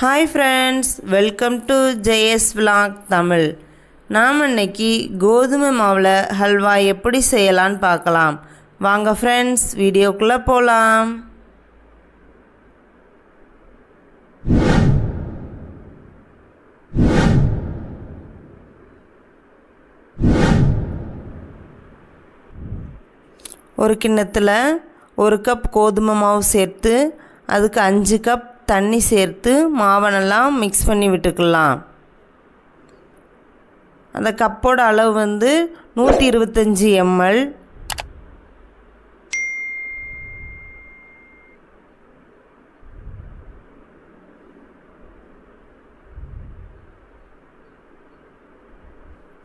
Hi friends welcome to Jayas vlog Tamil நாம் இன்னைக்கு கோதுமை மாவில் ஹல்வா எப்படி செய்யலான்னு பார்க்கலாம். வாங்க ஃப்ரெண்ட்ஸ் வீடியோக்குள்ளே போகலாம் ஒரு கிண்ணத்தில் ஒரு கப் கோதுமை மாவு சேர்த்து அதுக்கு அஞ்சு கப் தண்ணி சேர்த்து மாவனெல்லாம் மிக்ஸ் பண்ணி விட்டுக்கலாம். அந்த கப்போட அளவு வந்து நூற்றி இருபத்தஞ்சி எம்எல்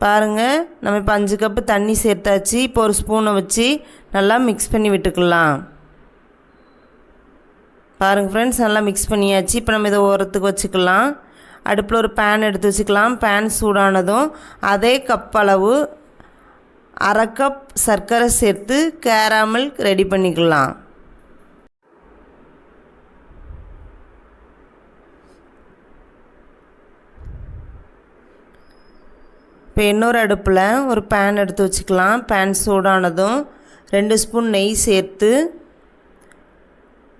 பாருங்கள் நம்ம இப்போ அஞ்சு கப்பு தண்ணி சேர்த்தாச்சு. இப்போ ஒரு ஸ்பூனை வச்சு நல்லா மிக்ஸ் பண்ணி விட்டுக்கலாம். பாருங்கள் ஃப்ரெண்ட்ஸ் நல்லா மிக்ஸ் பண்ணியாச்சு. இப்போ நம்ம இதை ஓரத்துக்கு வச்சுக்கலாம். அடுப்பில் ஒரு பேன் எடுத்து வச்சுக்கலாம். பேன் சூடானதும் அதே கப் அளவு அரை கப் சர்க்கரை சேர்த்து கேராமல் ரெடி பண்ணிக்கலாம். இப்போ இன்னொரு அடுப்பில் ஒரு பேன் எடுத்து வச்சுக்கலாம். பேன் சூடானதும் ரெண்டு ஸ்பூன் நெய் சேர்த்து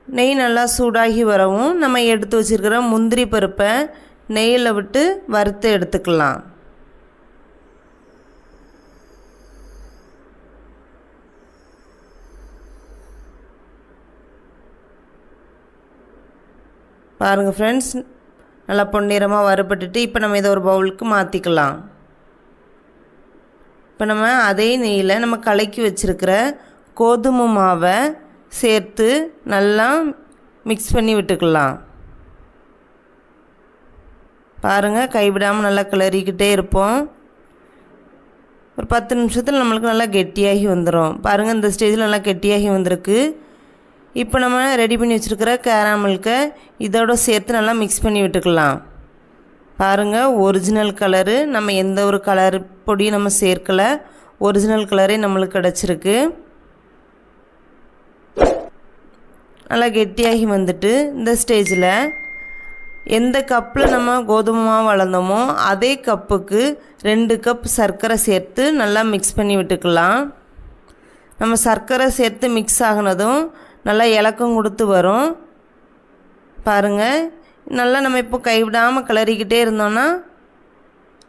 நெய் நல்லா சூடாகி வரவும் நம்ம எடுத்து வச்சுருக்கிற முந்திரி பருப்பை நெய்யில் விட்டு வறுத்து எடுத்துக்கலாம். பாருங்கள் ஃப்ரெண்ட்ஸ் நல்லா பொன்னிறமாக வறுபட்டுட்டு இப்போ நம்ம இதை ஒரு பவுலுக்கு மாற்றிக்கலாம் இப்போ நம்ம அதே நெய்யில் நம்ம கலக்கி வச்சுருக்கிற கோதுமை மாவை சேர்த்து நல்லா மிக்ஸ் பண்ணி விட்டுக்கலாம். பாருங்கள் கைவிடாமல் நல்லா கிளறிக்கிட்டே இருப்போம். ஒரு பத்து நிமிஷத்தில் நம்மளுக்கு நல்லா கெட்டியாகி வந்துடும் பாருங்கள் இந்த ஸ்டேஜில் நல்லா கெட்டியாகி வந்திருக்கு. இப்போ நம்ம ரெடி பண்ணி வச்சுருக்கிற கேராமல்கை இதோட சேர்த்து நல்லா மிக்ஸ் பண்ணி விட்டுக்கலாம். பாருங்கள் ஒரிஜினல் கலரு நம்ம எந்த ஒரு கலர் பொடியும் நம்ம சேர்க்கலை. ஒரிஜினல் கலரே நம்மளுக்கு கிடச்சிருக்கு. நல்லா கெட்டியாகி வந்துட்டு இந்த ஸ்டேஜில் எந்த கப்பில் நம்ம கோதுமை மாவு வளர்ந்தோமோ அதே கப்புக்கு ரெண்டு கப் சர்க்கரை சேர்த்து நல்லா மிக்ஸ் பண்ணி விட்டுக்கலாம். நம்ம சர்க்கரை சேர்த்து மிக்ஸ் ஆகினதும் நல்லா இலக்கம் கொடுத்து வரும். பாருங்கள் நல்லா நம்ம இப்போ கைவிடாமல் கிளறிக்கிட்டே இருந்தோன்னா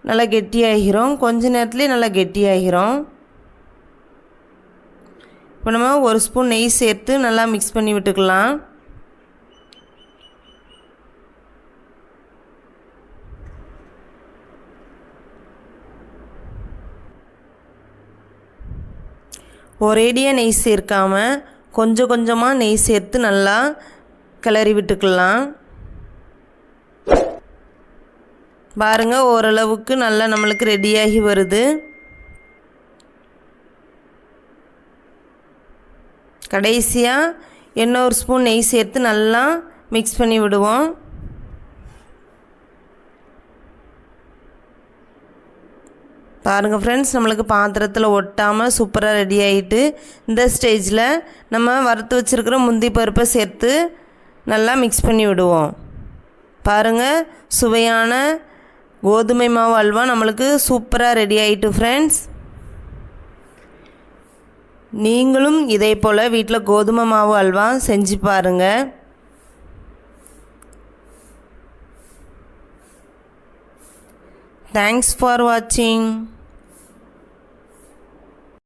நல்லா கெட்டியாகிரும். கொஞ்ச நேரத்துலேயே நல்லா கெட்டியாகிறோம் இப்போ நம்ம ஒரு ஸ்பூன் நெய் சேர்த்து நல்லா மிக்ஸ் பண்ணி விட்டுக்கலாம். ஒரேடியாக நெய் சேர்க்காமல் கொஞ்சம் கொஞ்சமாக நெய் சேர்த்து நல்லா கிளறி விட்டுக்கலாம். பாருங்கள் ஓரளவுக்கு நல்லா நம்மளுக்கு ரெடியாகி வருது. கடைசியாக இன்னொரு ஸ்பூன் நெய் சேர்த்து நல்லா மிக்ஸ் பண்ணி விடுவோம். பாருங்கள் ஃப்ரெண்ட்ஸ் நம்மளுக்கு பாத்திரத்தில் ஒட்டாமல் சூப்பராக ரெடி ஆகிட்டு இந்த ஸ்டேஜில் நம்ம வறுத்து வச்சுருக்கிற முந்தி பருப்பை சேர்த்து நல்லா மிக்ஸ் பண்ணி விடுவோம். பாருங்கள் சுவையான கோதுமை மாவு அல்வா நம்மளுக்கு சூப்பராக ரெடி ஆகிட்டு ஃப்ரெண்ட்ஸ் நீங்களும் இதே போல் வீட்டில் கோதுமை மாவு அல்வா செஞ்சு பாருங்கள் தேங்க்ஸ் ஃபார் வாட்சிங்